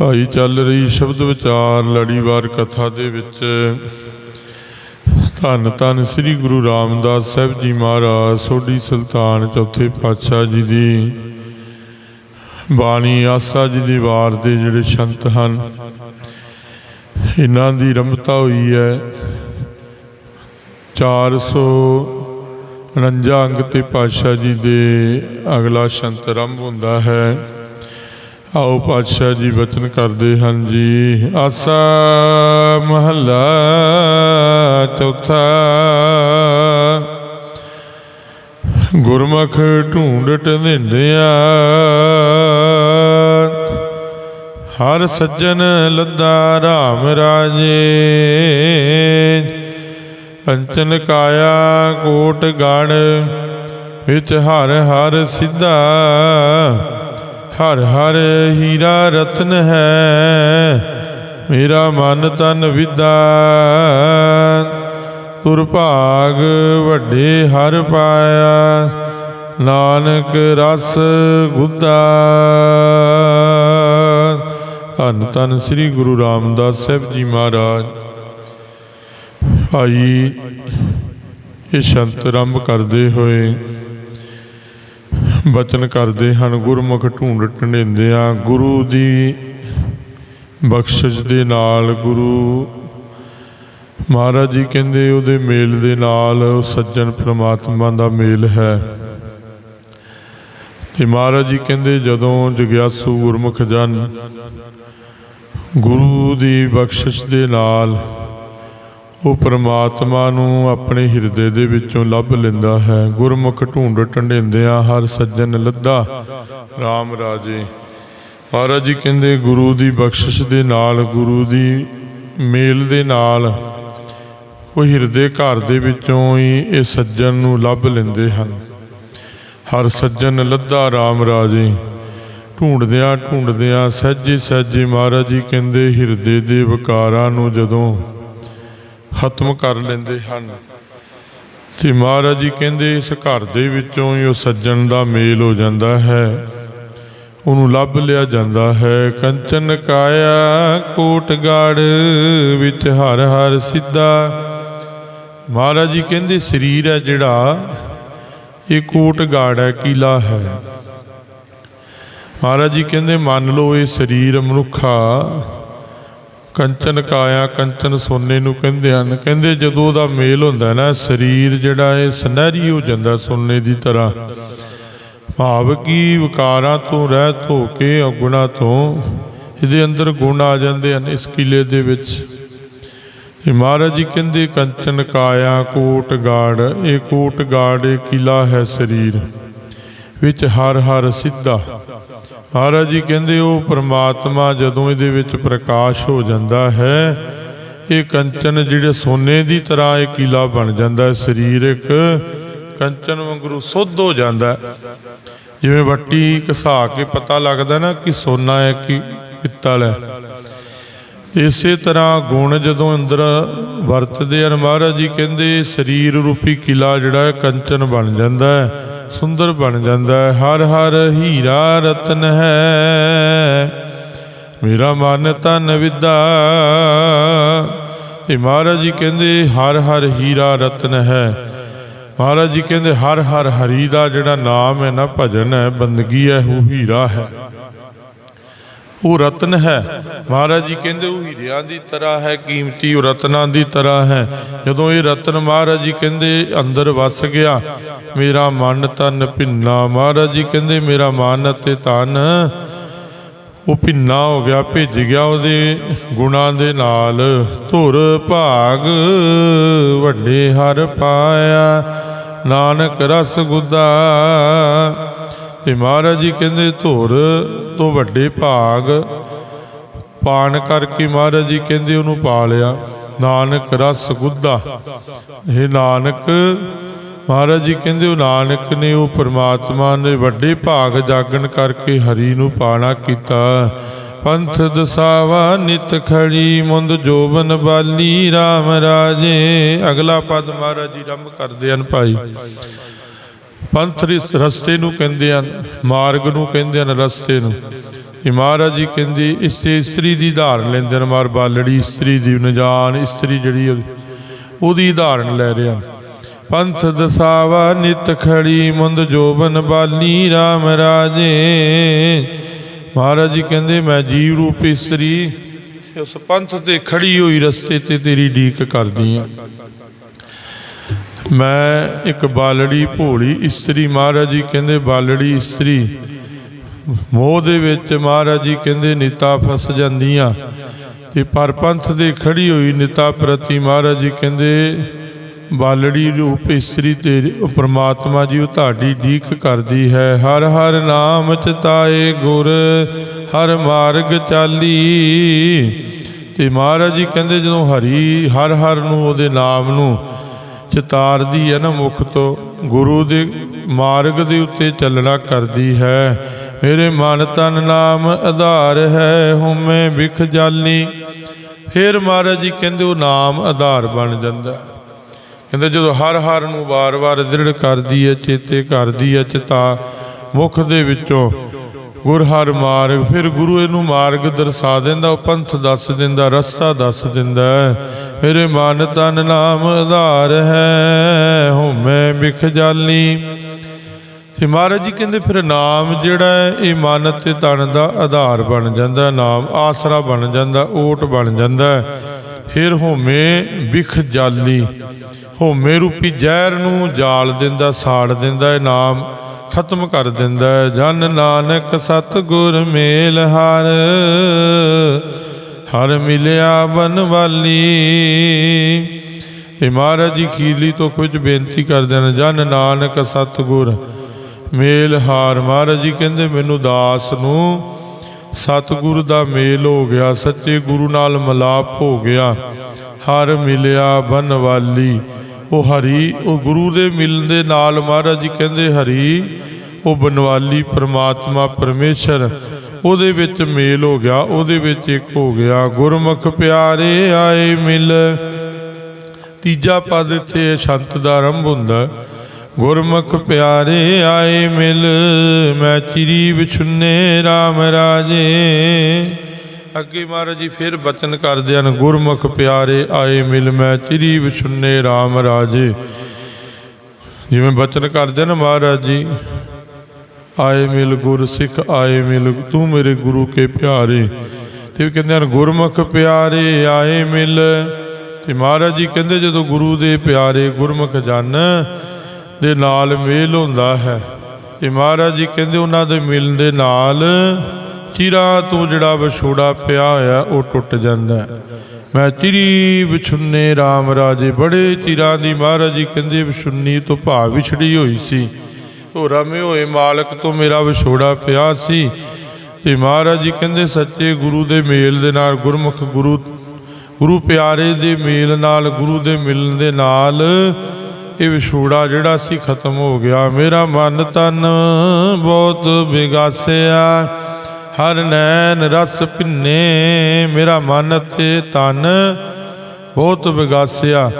ਭਾਈ ਚੱਲ ਰਹੀ ਸ਼ਬਦ ਵਿਚਾਰ ਲੜੀਵਾਰ ਕਥਾ ਦੇ ਵਿੱਚ। ਧੰਨ ਧੰਨ ਸ੍ਰੀ ਗੁਰੂ ਰਾਮਦਾਸ ਸਾਹਿਬ ਜੀ ਮਹਾਰਾਜ, ਸੋਢੀ ਸੁਲਤਾਨ ਚੌਥੇ ਪਾਤਸ਼ਾਹ ਜੀ ਦੀ ਬਾਣੀ ਆਸਾ ਜੀ ਦੀ ਵਾਰ ਦੇ ਜਿਹੜੇ ਸੰਤ ਹਨ, ਇਹਨਾਂ ਦੀ ਰਮਤਾ ਹੋਈ ਹੈ। 449 ਅੰਗ ਤੇ ਪਾਤਸ਼ਾਹ ਜੀ ਦੇ ਅਗਲਾ ਸੰਤ ਆਰੰਭ ਹੁੰਦਾ ਹੈ। ਆਓ ਪਾਤਸ਼ਾਹ ਜੀ ਬਚਨ ਕਰਦੇ ਹਨ ਜੀ। ਆਸਾ ਮਹੱਲਾ ਚੌਥਾ। ਗੁਰਮੁਖ ਢੂੰਡ ਢਿੰਡਿਆ ਹਰ ਸੱਜਣ ਲੱਦਾ ਰਾਮ ਰਾਜੇ। ਅੰਚਨ ਕਾਇਆ ਕੋਟ ਗੜ ਵਿੱਚ ਹਰ ਹਰ ਸਿੱਧਾ। ਹਰ ਹਰ ਹੀਰਾ ਰਤਨ ਹੈ, ਮੇਰਾ ਮਨ ਤਨ ਵਿਦਾ। ਦੁਰਭਾਗ ਵੱਡੇ ਹਰ ਪਾਇਆ, ਨਾਨਕ ਰਸ ਗੁੱਦਾ। ਧੰਨ ਧੰਨ ਸ੍ਰੀ ਗੁਰੂ ਰਾਮਦਾਸ ਸਾਹਿਬ ਜੀ ਮਹਾਰਾਜ। ਭਾਈ, ਇਹ ਸ਼ੰਤ ਆਰੰਭ ਕਰਦੇ ਹੋਏ ਬਚਨ ਕਰਦੇ ਹਨ, ਗੁਰਮੁਖ ਢੂੰਡ ਢੰਡਿੰਦਿਆਂ ਗੁਰੂ ਦੀ ਬਖਸ਼ਿਸ਼ ਦੇ ਨਾਲ ਗੁਰੂ ਮਹਾਰਾਜ ਜੀ ਕਹਿੰਦੇ, ਉਹਦੇ ਮੇਲ ਦੇ ਨਾਲ ਉਹ ਸੱਜਣ ਪ੍ਰਮਾਤਮਾ ਦਾ ਮੇਲ ਹੈ। ਤੇ ਮਹਾਰਾਜ ਜੀ ਕਹਿੰਦੇ, ਜਦੋਂ ਜਗਿਆਸੂ ਗੁਰਮੁਖ ਜਨ ਗੁਰੂ ਦੀ ਬਖਸ਼ਿਸ਼ ਦੇ ਨਾਲ ਉਹ ਪ੍ਰਮਾਤਮਾ ਨੂੰ ਆਪਣੇ ਹਿਰਦੇ ਦੇ ਵਿੱਚੋਂ ਲੱਭ ਲੈਂਦਾ ਹੈ। ਗੁਰਮੁਖ ਢੂੰਡ ਢੰਡਿੰਦਿਆਂ ਹਰ ਸੱਜਣ ਲੱਦਾ। RAM ਰਾਜੇ, ਮਹਾਰਾਜ ਜੀ ਕਹਿੰਦੇ, ਗੁਰੂ ਦੀ ਬਖਸ਼ਿਸ਼ ਦੇ ਨਾਲ, ਗੁਰੂ ਦੀ ਮੇਲ ਦੇ ਨਾਲ ਉਹ ਹਿਰਦੇ ਘਰ ਦੇ ਵਿੱਚੋਂ ਹੀ ਇਹ ਸੱਜਣ ਨੂੰ ਲੱਭ ਲੈਂਦੇ ਹਨ। ਹਰ ਸੱਜਣ ਲੱਦਾ RAM ਰਾਜੇ। ਢੂੰਡਦਿਆਂ ਢੂੰਡਦਿਆਂ ਸਹਿਜੇ ਸਹਿਜੇ ਮਹਾਰਾਜ ਜੀ ਕਹਿੰਦੇ, ਹਿਰਦੇ ਦੇ ਵਿਕਾਰਾਂ ਨੂੰ ਜਦੋਂ ਖਤਮ ਕਰ ਲੈਂਦੇ ਹਨ। ਤੇ ਮਹਾਰਾਜ ਜੀ ਕਹਿੰਦੇ, ਇਸ ਘਰ ਦੇ ਵਿੱਚੋਂ ਹੀ ਉਹ ਸੱਜਣ ਦਾ ਮੇਲ ਹੋ ਜਾਂਦਾ ਹੈ। ਉਹਨੂੰ ਲੱਭ ਲਿਆ ਜਾਂਦਾ ਹੈ। ਕੰਚਨ ਕਾਇਆ ਕੋਟ ਗੜ ਵਿੱਚ ਹਰ ਹਰ ਸਿੱਧਾ। ਮਹਾਰਾਜ ਜੀ ਕਹਿੰਦੇ, ਸਰੀਰ ਹੈ ਜਿਹੜਾ, ਇਹ ਕੋਟ ਗਾੜ ਹੈ, ਕਿਲਾ ਹੈ। ਮਹਾਰਾਜ ਜੀ ਕਹਿੰਦੇ, ਮੰਨ ਲਓ ਇਹ ਸਰੀਰ ਮਨੁੱਖਾ ਕੰਚਨ ਕਾਇਆ, ਕੰਚਨ ਸੋਨੇ ਨੂੰ ਕਹਿੰਦੇ ਹਨ। ਕਹਿੰਦੇ ਜਦੋਂ ਉਹਦਾ ਮੇਲ ਹੁੰਦਾ ਨਾ, ਸਰੀਰ ਜਿਹੜਾ ਇਹ ਸੁਨਹਿਰੀ ਹੋ ਜਾਂਦਾ ਸੋਨੇ ਦੀ ਤਰ੍ਹਾਂ। ਭਾਵ ਕੀ ਵਿਕਾਰਾਂ ਤੋਂ ਰਹਿਤ ਹੋ ਕੇ ਔਗੁਣਾ ਤੋਂ ਇਹਦੇ ਅੰਦਰ ਗੁਣ ਆ ਜਾਂਦੇ ਹਨ ਇਸ ਕਿਲੇ ਦੇ ਵਿੱਚ। ਇਹ ਮਹਾਰਾਜ ਜੀ ਕਹਿੰਦੇ, ਕੰਚਨ ਕਾਇਆ, ਕੋਟ ਗਾੜ, ਇਹ ਕੋਟ ਗਾੜ, ਇਹ ਕਿਲਾ ਹੈ ਸਰੀਰ, ਵਿੱਚ ਹਰ ਹਰ ਸਿੱਧਾ। ਮਹਾਰਾਜ ਜੀ ਕਹਿੰਦੇ, ਉਹ ਪ੍ਰਮਾਤਮਾ ਜਦੋਂ ਇਹਦੇ ਵਿੱਚ ਪ੍ਰਕਾਸ਼ ਹੋ ਜਾਂਦਾ ਹੈ, ਇਹ ਕੰਚਨ ਜਿਹੜੇ ਸੋਨੇ ਦੀ ਤਰ੍ਹਾਂ ਇਹ ਕਿਲਾ ਬਣ ਜਾਂਦਾ ਹੈ, ਸਰੀਰ ਇੱਕ ਕੰਚਨ ਵਾਂਗੂ ਸੁੱਧ ਹੋ ਜਾਂਦਾ ਜਿਵੇਂ ਵੱਟੀ ਘਸਾ ਕੇ ਪਤਾ ਲੱਗਦਾ ਨਾ ਕਿ ਸੋਨਾ ਹੈ, ਕਿ ਪਿੱਤਲ ਹੈ। ਇਸੇ ਤਰ੍ਹਾਂ ਗੁਣ ਜਦੋਂ ਅੰਦਰ ਵਰਤਦੇ ਹਨ, ਮਹਾਰਾਜ ਜੀ ਕਹਿੰਦੇ, ਸਰੀਰ ਰੂਪੀ ਕਿਲਾ ਜਿਹੜਾ ਹੈ, ਕੰਚਨ ਬਣ ਜਾਂਦਾ ਹੈ। ਸੁੰਦਰ ਬਣ ਜਾਂਦਾ ਹੈ। ਹਰ ਹਰ ਹੀਰਾ ਰਤਨ ਹੈ। ਮੇਰਾ ਮਨ ਤਨ ਵਿਦਾ। ਇਹ ਮਹਾਰਾਜ ਜੀ ਕਹਿੰਦੇ, ਹਰ ਹਰ ਹੀਰਾ ਰਤਨ ਹੈ। ਮਹਾਰਾਜ ਜੀ ਕਹਿੰਦੇ, ਹਰ ਹਰ ਹਰੀ ਦਾ ਜਿਹੜਾ ਨਾਮ ਹੈ ਨਾ, ਭਜਨ ਹੈ, ਬੰਦਗੀ ਹੈ, ਉਹ ਹੀਰਾ ਹੈ। ਉਹ ਰਤਨ ਹੈ। ਮਹਾਰਾਜ ਜੀ ਕਹਿੰਦੇ, ਉਹ ਹੀਰਿਆਂ ਦੀ ਤਰ੍ਹਾਂ ਹੈ, ਕੀਮਤੀ ਉਹ ਰਤਨਾਂ ਦੀ ਤਰ੍ਹਾਂ ਹੈ। ਜਦੋਂ ਇਹ ਰਤਨ ਮਹਾਰਾਜ ਜੀ ਕਹਿੰਦੇ, ਅੰਦਰ ਵਸ ਗਿਆ, ਮੇਰਾ ਮਨ ਤਨ ਭਿੰਨਾ। ਮਹਾਰਾਜ ਜੀ ਕਹਿੰਦੇ, ਮੇਰਾ ਮਨ ਅਤੇ ਤਨ, ਉਹ ਭਿੰਨਾ ਹੋ ਗਿਆ, ਭਿੱਜ ਗਿਆ ਉਹਦੇ ਗੁਣਾਂ ਦੇ ਨਾਲ। ਧੁਰ ਭਾਗ ਵੱਡੇ ਹਰ ਪਾਇਆ, ਨਾਨਕ ਰਸ ਗੁੱਦਾ। ਤੇ ਮਹਾਰਾਜ ਜੀ ਕਹਿੰਦੇ, ਧੁਰ ਤੋਂ ਵੱਡੇ ਭਾਗ ਪਾਣ ਕਰਕੇ ਮਹਾਰਾਜ ਜੀ ਕਹਿੰਦੇ ਉਹਨੂੰ ਪਾ ਲਿਆ ਨਾਨਕ ਰਸ ਗੁੱਦਾ ਇਹ ਨਾਨਕ, ਮਹਾਰਾਜ ਜੀ ਕਹਿੰਦੇ ਉਹ ਨਾਨਕ ਨੇ ਉਹ ਪ੍ਰਮਾਤਮਾ ਨੇ ਵੱਡੇ ਭਾਗ ਜਾਗਣ ਕਰਕੇ ਹਰੀ ਨੂੰ ਪਾਣਾ ਕੀਤਾ। ਪੰਥ ਦਸਾਵਾ ਨਿਤ ਖੜੀ ਮੁੰਦ ਜੋਬਨ ਬਾਲੀ RAM ਰਾਜੇ। ਅਗਲਾ ਪਦ ਮਹਾਰਾਜ ਜੀ ਰੰਭ ਕਰਦੇ ਹਨ ਭਾਈ। ਪੰਥ ਰਸਤੇ ਨੂੰ ਕਹਿੰਦੇ ਹਨ, ਮਾਰਗ ਨੂੰ ਕਹਿੰਦੇ ਹਨ ਰਸਤੇ ਨੂੰ। ਇਹ ਮਹਾਰਾਜ ਜੀ ਕਹਿੰਦੇ, ਇਸੇ ਇਸਤਰੀ ਦੀ ਧਾਰਨ ਲੈਂਦੇ ਹਨ ਮਾਰ ਬਾਲੜੀ, ਇਸਤਰੀ ਦੀ ਨਜਾਨ, ਇਸਤਰੀ ਜਿਹੜੀ ਉਹਦੀ- ਉਹਦੀ ਧਾਰਨ ਲੈ ਰਹੇ ਪੰਥ ਦਸਾਵਾ ਨਿਤ ਖੜੀ ਮੁੰਦ ਜੋਬਨ ਬਾਲੀ RAM ਰਾਜੇ। ਮਹਾਰਾਜ ਜੀ ਕਹਿੰਦੇ, ਮੈਂ ਜੀਵ ਰੂਪ ਇਸਤਰੀ, ਉਸ ਪੰਥ ਤੇ ਖੜੀ ਹੋਈ ਰਸਤੇ ਤੇ ਤੇਰੀ ਢੀਕ ਕਰਦੀ ਆ ਮੈਂ ਇੱਕ ਬਾਲੜੀ ਭੋਲੀ ਇਸਤਰੀ, ਮਹਾਰਾਜ ਜੀ ਕਹਿੰਦੇ ਬਾਲੜੀ ਇਸਤਰੀ। ਮੋਹ ਦੇ ਵਿੱਚ ਮਹਾਰਾਜ ਜੀ ਕਹਿੰਦੇ ਨਿਤਾ ਫਸ ਜਾਂਦੀਆਂ। ਤੇ ਪਰ ਪੰਥ ਦੇ ਖੜੀ ਹੋਈ ਨਿਤਾ ਪ੍ਰਤੀ ਮਹਾਰਾਜ ਜੀ ਕਹਿੰਦੇ, ਬਾਲੜੀ ਰੂਪ ਇਸਤਰੀ ਤੇ ਪ੍ਰਮਾਤਮਾ ਜੀ ਉਹ ਤੁਹਾਡੀ ਢੀਕ ਕਰਦੀ ਹੈ। ਹਰ ਹਰ ਨਾਮ ਚਤਾਏ ਗੁਰ, ਹਰ ਮਾਰਗ ਚਾਲੀ। ਤੇ ਮਹਾਰਾਜ ਜੀ ਕਹਿੰਦੇ ਜਦੋਂ ਹਰੀ, ਹਰ ਹਰ ਨੂੰ ਉਹਦੇ ਨਾਮ ਨੂੰ ਚਿਤਾਰਦੀ ਹੈ ਨਾ ਮੁਖ ਤੋਂ, ਗੁਰੂ ਦੇ ਮਾਰਗ ਦੇ ਉੱਤੇ ਚੱਲਣਾ ਕਰਦੀ ਹੈ। ਮੇਰੇ ਮਨ ਤਨ ਨਾਮ ਆਧਾਰ ਹੈ ਹਉਮੈ ਵਿਖ ਜਾਲੀ ਫਿਰ ਮਹਾਰਾਜ ਜੀ ਕਹਿੰਦੇ ਉਹ ਨਾਮ ਆਧਾਰ ਬਣ ਜਾਂਦਾ। ਕਹਿੰਦੇ ਜਦੋਂ ਹਰ ਹਰ ਨੂੰ ਵਾਰ-ਵਾਰ ਦ੍ਰਿੜ ਕਰਦੀ ਹੈ, ਚੇਤੇ ਕਰਦੀ ਹੈ, ਚਿਤਾ ਮੁਖ ਦੇ ਵਿੱਚੋਂ ਗੁਰ ਹਰ ਮਾਰਗ, ਫਿਰ ਗੁਰੂ ਇਹਨੂੰ ਮਾਰਗ ਦਰਸਾ ਦਿੰਦਾ, ਉਹ ਪੰਥ ਦੱਸ ਦਿੰਦਾ, ਰਸਤਾ ਦੱਸ ਦਿੰਦਾ ਮੇਰੇ ਮਨ ਤਨ ਨਾਮ ਆਧਾਰ ਹੈ ਹਉਮੈ ਵਿਖ ਜਾਲੀ ਤੇ ਮਹਾਰਾਜ ਜੀ ਕਹਿੰਦੇ, ਫਿਰ ਨਾਮ ਜਿਹੜਾ ਹੈ, ਇਹ ਮਨ ਤੇ ਤਨ ਦਾ ਆਧਾਰ ਬਣ ਜਾਂਦਾ ਨਾਮ ਆਸਰਾ ਬਣ ਜਾਂਦਾ, ਓਟ ਬਣ ਜਾਂਦਾ ਫਿਰ ਹੋਮੇ ਵਿਖ ਜਾਲੀ ਹੋਮੇ ਰੂਪੀ ਜ਼ਹਿਰ ਨੂੰ ਜਾਲ ਦਿੰਦਾ, ਸਾੜ ਦਿੰਦਾ ਇਹ ਨਾਮ ਖਤਮ ਕਰ ਦਿੰਦਾ ਜਨ ਨਾਨਕ ਸਤਿਗੁਰ ਮੇਲ ਹਰ ਹਰ ਮਿਲਿਆ ਬਨਵਾਲੀ। ਤੇ ਮਹਾਰਾਜ ਜੀ ਖੀਲੀ ਤੋਂ ਕੁਝ ਬੇਨਤੀ ਕਰਦੇ ਨੇ ਜਨ ਨਾਨਕ ਸਤਿਗੁਰ ਮੇਲ ਹਾਰ। ਮਹਾਰਾਜ ਜੀ ਕਹਿੰਦੇ, ਮੈਨੂੰ ਦਾਸ ਨੂੰ ਸਤਿਗੁਰੂ ਦਾ ਮੇਲ ਹੋ ਗਿਆ, ਸੱਚੇ ਗੁਰੂ ਨਾਲ ਮਲਾਪ ਹੋ ਗਿਆ, ਹਰ ਮਿਲਿਆ ਬਨਵਾਲੀ। ਉਹ ਹਰੀ, ਉਹ ਗੁਰੂ ਦੇ ਮਿਲਣ ਦੇ ਨਾਲ ਮਹਾਰਾਜ ਜੀ ਕਹਿੰਦੇ, ਹਰੀ, ਉਹ ਬਨਵਾਲੀ ਪ੍ਰਮਾਤਮਾ ਪਰਮੇਸ਼ਰ, ਉਹਦੇ ਵਿੱਚ ਮੇਲ ਹੋ ਗਿਆ, ਉਹਦੇ ਵਿੱਚ ਇੱਕ ਹੋ ਗਿਆ। ਗੁਰਮੁਖ ਪਿਆਰੇ ਆਏ ਮਿਲ। ਤੀਜਾ ਪਦ ਇੱਥੇ ਸ਼ੰਤ ਦਾ ਆਰੰਭ ਹੁੰਦਾ। ਗੁਰਮੁਖ ਪਿਆਰੇ ਆਏ ਮਿਲ, ਮੈਂ ਚਿਰੀ ਵਿਛੁੰਨੇ RAM ਰਾਜੇ। ਅੱਗੇ ਮਹਾਰਾਜ ਜੀ, ਫਿਰ ਬਚਨ ਕਰਦੇ ਹਨ, ਗੁਰਮੁਖ ਪਿਆਰੇ ਆਏ ਮਿਲ ਮੈਂ ਚਿਰੀ ਵਿਛੁੰਨੇ RAM ਰਾਜੇ। ਜਿਵੇਂ ਬਚਨ ਕਰਦੇ ਨੇ ਮਹਾਰਾਜ ਜੀ, ਆਏ ਮਿਲ ਗੁਰ ਸਿੱਖ, ਆਏ ਮਿਲ ਤੂੰ ਮੇਰੇ ਗੁਰੂ ਕੇ ਪਿਆਰੇ। ਤੇ ਵੀ ਕਹਿੰਦੇ ਹਨ, ਗੁਰਮੁਖ ਪਿਆਰੇ ਆਏ ਮਿਲ। ਤੇ ਮਹਾਰਾਜ ਜੀ ਕਹਿੰਦੇ, ਜਦੋਂ ਗੁਰੂ ਦੇ ਪਿਆਰੇ ਗੁਰਮੁਖ ਜਨ ਦੇ ਨਾਲ ਮੇਲ ਹੁੰਦਾ ਹੈ, ਤੇ ਮਹਾਰਾਜ ਜੀ ਕਹਿੰਦੇ, ਉਹਨਾਂ ਦੇ ਮਿਲਣ ਦੇ ਨਾਲ ਚਿਰਾਂ ਤੋਂ ਜਿਹੜਾ ਵਿਛੋੜਾ ਪਿਆ ਹੋਇਆ, ਉਹ ਟੁੱਟ ਜਾਂਦਾ ਮੈਂ ਚਿਰੀ ਵਿਛੁੰਨੇ RAM ਰਾਜੇ, ਬੜੇ ਚਿਰਾਂ ਦੀ ਮਹਾਰਾਜ ਜੀ ਕਹਿੰਦੇ ਵਿਛੁੰਨੀ ਤੋਂ ਭਾ ਵਿਛੜੀ ਹੋਈ ਸੀ। ਉਹ ਰਮੇ ਹੋਏ ਮਾਲਕ ਤੋਂ ਮੇਰਾ ਵਿਛੋੜਾ ਪਿਆ ਸੀ। ਤੇ ਮਹਾਰਾਜ ਜੀ ਕਹਿੰਦੇ, ਸੱਚੇ ਗੁਰੂ ਦੇ ਮੇਲ ਦੇ ਨਾਲ, ਗੁਰਮੁਖ ਗੁਰੂ ਗੁਰੂ ਪਿਆਰੇ ਦੇ ਮੇਲ ਨਾਲ, ਗੁਰੂ ਦੇ ਮਿਲਣ ਦੇ ਨਾਲ ਇਹ ਵਿਛੋੜਾ ਜਿਹੜਾ ਸੀ, ਖਤਮ ਹੋ ਗਿਆ। ਮੇਰਾ ਮਨ ਤਨ ਬਹੁਤ ਵਿਗਾਸਿਆ ਹਰ ਨੈਣ ਰਸ ਭਿੰਨੇ, ਮੇਰਾ ਮਨ ਤੇ ਤਨ ਬਹੁਤ ਵਿਗਾਸਿਆ।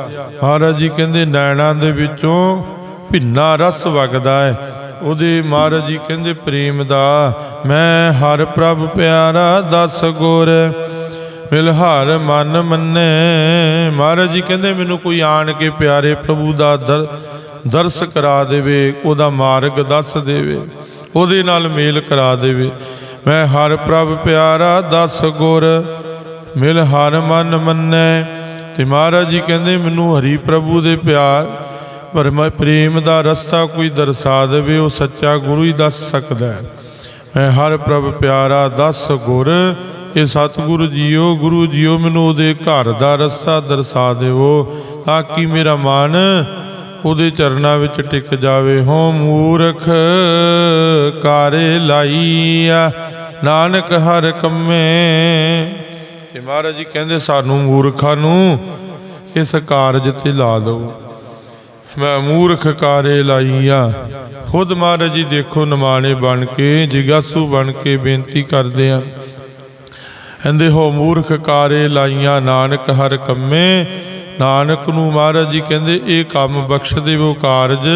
ਮਹਾਰਾਜ ਜੀ ਕਹਿੰਦੇ, ਨੈਣਾਂ ਦੇ ਵਿੱਚੋਂ ਭਿੰਨਾ ਰਸ ਵਗਦਾ ਹੈ। ਉਹਦੇ ਮਹਾਰਾਜ ਜੀ ਕਹਿੰਦੇ, ਪ੍ਰੇਮ ਦਾ, ਮੈਂ ਹਰ ਪ੍ਰਭ ਪਿਆਰਾ ਦਸ ਗੁਰ, ਮਿਲਹਰ ਮਨ ਮੰਨੇ। ਮਹਾਰਾਜ ਜੀ ਕਹਿੰਦੇ, ਮੈਨੂੰ ਕੋਈ ਆਣ ਕੇ ਪਿਆਰੇ ਪ੍ਰਭੂ ਦਾ ਦਰ, ਦਰਸ ਕਰਾ ਦੇਵੇ, ਉਹਦਾ ਮਾਰਗ ਦੱਸ ਦੇਵੇ, ਉਹਦੇ ਨਾਲ ਮੇਲ ਕਰਾ ਦੇਵੇ। ਮੈਂ ਹਰ ਪ੍ਰਭ ਪਿਆਰਾ ਦਸ ਗੁਰ, ਮਿਲ ਹਰ ਮਨ ਮੰਨੈ। ਤੇ ਮਹਾਰਾਜ ਜੀ ਕਹਿੰਦੇ, ਮੈਨੂੰ ਹਰੀ ਪ੍ਰਭੂ ਦੇ ਪਿਆਰ, ਪਰ ਮੈਂ ਪ੍ਰੇਮ ਦਾ ਰਸਤਾ ਕੋਈ ਦਰਸਾ ਦੇਵੇ, ਉਹ ਸੱਚਾ ਗੁਰੂ ਹੀ ਦੱਸ ਸਕਦਾ ਹੈ। ਮੈਂ ਹਰ ਪ੍ਰਭ ਪਿਆਰਾ ਦਸ ਗੁਰ, ਇਹ ਸਤਿਗੁਰੂ ਜੀਓ, ਗੁਰੂ ਜੀਓ, ਮੈਨੂੰ ਉਹਦੇ ਘਰ ਦਾ ਰਸਤਾ ਦਰਸਾ ਦਿਵੋ, ਤਾਂ ਕਿ ਮੇਰਾ ਮਨ ਉਹਦੇ ਚਰਨਾਂ ਵਿੱਚ ਟਿਕ ਜਾਵੇ, ਹੋ ਮੂਰਖ ਕਾਰੇ ਲਾਈਆ। ਨਾਨਕ ਹਰ ਕੰਮੇ। ਤੇ ਮਹਾਰਾਜ ਜੀ ਕਹਿੰਦੇ, ਸਾਨੂੰ ਮੂਰਖਾਂ ਨੂੰ ਇਸ ਕਾਰਜ ਤੇ ਲਾ ਦਿਓ। ਮੈਂ ਮੂਰਖ ਕਾਰੇ ਲਾਈਆ। ਖੁਦ ਮਹਾਰਾਜ ਜੀ ਦੇਖੋ, ਨਿਮਾਣੇ ਬਣ ਕੇ, ਜਿਗਾਸੂ ਬਣ ਕੇ ਬੇਨਤੀ ਕਰਦੇ ਆ। ਕਹਿੰਦੇ, ਹੋ ਮੂਰਖ ਕਾਰੇ ਲਾਈਆਂ, ਨਾਨਕ ਹਰ ਕੰਮੇ। ਨਾਨਕ ਨੂੰ ਮਹਾਰਾਜ ਜੀ ਕਹਿੰਦੇ, ਇਹ ਕੰਮ ਬਖਸ਼ ਦੇਵੋ ਕਾਰਜ।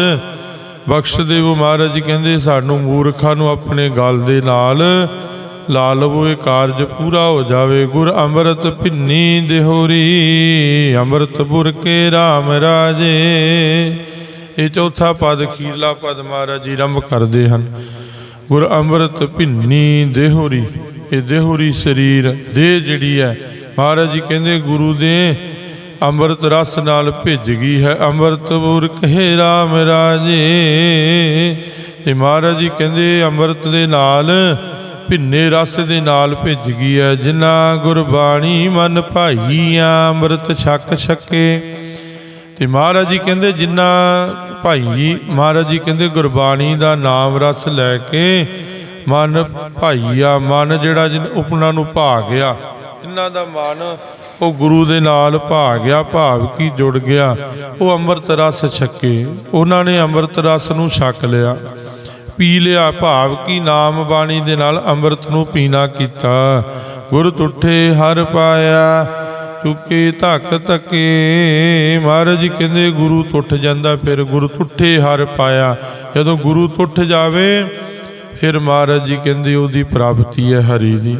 ਬਖਸ਼ ਦੇਵੋ ਮਹਾਰਾਜ ਜੀ ਕਹਿੰਦੇ, ਸਾਨੂੰ ਮੂਰਖਾਂ ਨੂੰ ਆਪਣੇ ਗਲ ਦੇ ਨਾਲ ਲਾ ਲਵੋ, ਇਹ ਕਾਰਜ ਪੂਰਾ ਹੋ ਜਾਵੇ। ਗੁਰ ਅੰਮ੍ਰਿਤ ਭਿੰਨੀ ਦੇਹੋਰੀ ਅੰਮ੍ਰਿਤਪੁਰ ਕੇ RAM ਰਾਜੇ। ਇਹ ਚੌਥਾ ਪਦ ਖੀਰਲਾ ਪਦ ਮਹਾਰਾਜ ਜੀ ਆਰੰਭ ਕਰਦੇ ਹਨ। ਗੁਰ ਅੰਮ੍ਰਿਤ ਭਿੰਨੀ ਦੇਹੋਰੀ, ਇਹ ਦੇਹੋਰੀ ਸਰੀਰ, ਦੇਹ ਜਿਹੜੀ ਹੈ, ਮਹਾਰਾਜ ਜੀ ਕਹਿੰਦੇ, ਗੁਰੂ ਦੇ ਅੰਮ੍ਰਿਤ ਰਸ ਨਾਲ ਭਿੱਜ ਗਈ ਹੈ ਅੰਮ੍ਰਿਤਪੁਰ ਕਹੇ RAM ਰਾਜੇ। ਤੇ ਮਹਾਰਾਜ ਜੀ ਕਹਿੰਦੇ, ਅੰਮ੍ਰਿਤ ਦੇ ਨਾਲ, ਭਿੰਨੇ ਰਸ ਦੇ ਨਾਲ ਭਿੱਜ ਗਈ ਹੈ। ਜਿਨ੍ਹਾਂ ਗੁਰਬਾਣੀ ਮਨ ਭਾਈਆ ਅੰਮ੍ਰਿਤ ਛਕ ਛਕੇ। ਤੇ ਮਹਾਰਾਜ ਜੀ ਕਹਿੰਦੇ, ਜਿੰਨਾ ਭਾਈ, ਮਹਾਰਾਜ ਜੀ ਕਹਿੰਦੇ, ਗੁਰਬਾਣੀ ਦਾ ਨਾਮ ਰਸ ਲੈ ਕੇ ਮਨ ਭਾਈਆ ਮਨ ਜਿਹੜਾ ਜਿਨ ਉਪਨਾ ਨੂੰ ਭਾ ਗਿਆ। ਇਹਨਾਂ ਦਾ ਮਨ ਉਹ ਗੁਰੂ ਦੇ ਨਾਲ ਭਾ ਗਿਆ, ਭਾਵ ਕੀ ਜੁੜ ਗਿਆ। ਉਹ ਅੰਮ੍ਰਿਤ ਰਸ ਛਕੇ। ਉਹਨਾਂ ਨੇ ਅੰਮ੍ਰਿਤ ਰਸ ਨੂੰ ਛਕ ਲਿਆ। ਪੀ ਲਿਆ, ਭਾਵ ਕੀ ਨਾਮ ਬਾਣੀ ਦੇ ਨਾਲ ਅੰਮ੍ਰਿਤ ਨੂੰ ਪੀਣਾ ਕੀਤਾ। ਗੁਰ ਤੁਠੇ ਹਰ ਪਾਇਆ, ਚੁੱਕੇ ਧੱਕ ਧੱਕੇ। ਮਹਾਰਾਜ ਜੀ ਕਹਿੰਦੇ, ਗੁਰੂ ਟੁੱਟ ਜਾਂਦਾ, ਫਿਰ ਗੁਰੂ ਟੁੱਟੇ ਹਰ ਪਾਇਆ। ਜਦੋਂ ਗੁਰੂ ਟੁੱਟ ਜਾਵੇ, ਫਿਰ ਮਹਾਰਾਜ ਜੀ ਕਹਿੰਦੇ, ਉਹਦੀ ਪ੍ਰਾਪਤੀ ਹੈ ਹਰੀ ਦੀ।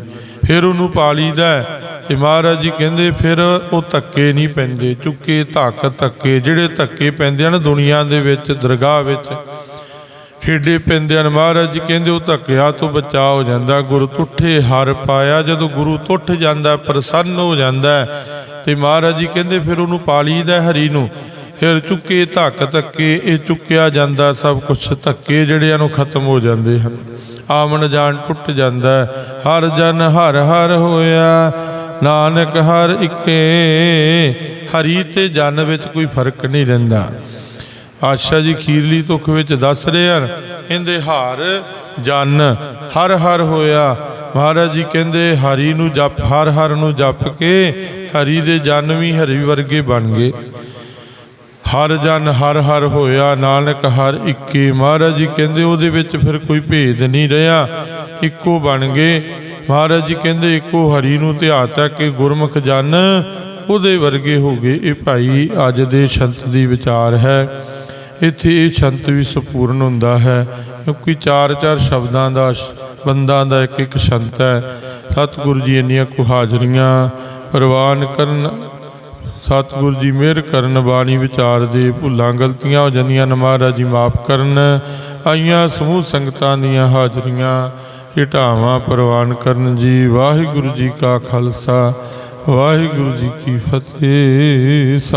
ਫਿਰ ਉਹਨੂੰ ਪਾਲੀਦਾ ਹੈ। ਤੇ ਮਹਾਰਾਜ ਜੀ ਕਹਿੰਦੇ ਫਿਰ ਉਹ ਧੱਕੇ ਨਹੀਂ ਪੈਂਦੇ। ਚੁੱਕੇ ਧੱਕ ਧੱਕੇ ਜਿਹੜੇ ਧੱਕੇ ਪੈਂਦੇ ਹਨ ਦੁਨੀਆ ਦੇ ਵਿੱਚ ਦਰਗਾਹ ਵਿੱਚ ਠੇਡੇ ਪੈਂਦੇ ਹਨ। ਮਹਾਰਾਜ ਜੀ ਕਹਿੰਦੇ ਉਹ ਧੱਕਿਆ ਤੋਂ ਬਚਾ ਹੋ ਜਾਂਦਾ। ਗੁਰੂ ਤੁੱਠੇ ਹਰ ਪਾਇਆ। ਜਦੋਂ ਗੁਰੂ ਟੁੱਟ ਜਾਂਦਾ ਪ੍ਰਸੰਨ ਹੋ ਜਾਂਦਾ ਹੈ, ਤੇ ਮਹਾਰਾਜ ਜੀ ਕਹਿੰਦੇ ਫਿਰ ਉਹਨੂੰ ਪਾਲੀਦਾ ਹਰੀ ਨੂੰ। ਫਿਰ ਚੁੱਕੇ ਧੱਕ ਧੱਕੇ ਇਹ ਚੁੱਕਿਆ ਜਾਂਦਾ ਸਭ ਕੁਝ ਧੱਕੇ ਜਿਹੜਿਆਂ ਨੂੰ ਖਤਮ ਹੋ ਜਾਂਦੇ ਹਨ। ਆਮਨ ਜਾਣ ਟੁੱਟ ਜਾਂਦਾ ਹਰ ਜਨ ਹਰ ਹਰ ਹੋਇਆ। ਨਾਨਕ ਹਰ ਇੱਕੇ, ਹਰੀ ਤੇ ਜਨ ਵਿੱਚ ਕੋਈ ਫ਼ਰਕ ਨਹੀਂ ਰਹਿੰਦਾ। ਆਸ਼ਾ ਜੀ ਖੀਰਲੀ ਤੁਖ ਵਿੱਚ ਦੱਸ ਰਹੇ ਹਨ, ਇਹਦੇ ਹਾਰ ਜਨ ਹਰ ਹਰ ਹੋਇਆ। ਮਹਾਰਾਜ ਜੀ ਕਹਿੰਦੇ, ਹਰੀ ਨੂੰ ਜਪ, ਹਰ ਹਰ ਨੂੰ ਜਪ ਕੇ ਹਰੀ ਦੇ ਜਨ ਵੀ ਹਰੀ ਵਰਗੇ ਬਣ ਗਏ। ਹਰ ਜਨ ਹਰ ਹਰ ਹੋਇਆ, ਨਾਨਕ ਹਰ ਇੱਕੇ। ਮਹਾਰਾਜ ਜੀ ਕਹਿੰਦੇ, ਉਹਦੇ ਵਿੱਚ ਫਿਰ ਕੋਈ ਭੇਦ ਨਹੀਂ ਰਿਹਾ। ਇੱਕੋ ਬਣ ਗਏ। ਮਹਾਰਾਜ ਜੀ ਕਹਿੰਦੇ, ਇੱਕੋ ਹਰੀ ਨੂੰ ਧਿਆਤਾ ਕਿ ਗੁਰਮੁਖ ਜਨ, ਉਹਦੇ ਵਰਗੇ ਹੋ ਗਏ ਇਹ ਭਾਈ। ਅੱਜ ਦੇ ਸੰਤ ਦੀ ਵਿਚਾਰ ਹੈ। ਇੱਥੇ ਇਹ ਸੰਤ ਵੀ ਸੰਪੂਰਨ ਹੁੰਦਾ ਹੈ। ਕਿਉਂਕਿ ਚਾਰ ਚਾਰ ਸ਼ਬਦਾਂ ਦਾ ਸ਼- ਬੰਦਾਂ ਦਾ ਇੱਕ ਇੱਕ ਸੰਤ ਹੈ। ਸਤਿਗੁਰੂ ਜੀ ਇੰਨੀਆਂ ਕੁ ਹਾਜ਼ਰੀਆਂ, ਪ੍ਰਵਾਨ ਕਰਨ, ਸਤਿਗੁਰੂ ਜੀ ਮਿਹਰ ਕਰਨ, ਬਾਣੀ ਵਿਚਾਰ ਦੇ ਭੁੱਲਾਂ ਗਲਤੀਆਂ ਹੋ ਜਾਂਦੀਆਂ ਨੇ, ਮਹਾਰਾਜ ਜੀ ਮਾਫ ਕਰਨ, ਆਈਆਂ ਸਮੂਹ ਸੰਗਤਾਂ ਦੀਆਂ ਹਾਜ਼ਰੀਆਂ। ਹਟਾਵਾਂ ਪ੍ਰਵਾਨ ਕਰਨ ਜੀ। ਵਾਹਿਗੁਰੂ ਜੀ ਕਾ ਖਾਲਸਾ ਵਾਹਿਗੁਰੂ ਜੀ ਕੀ ਫਤਿਹ। ਸਤਿ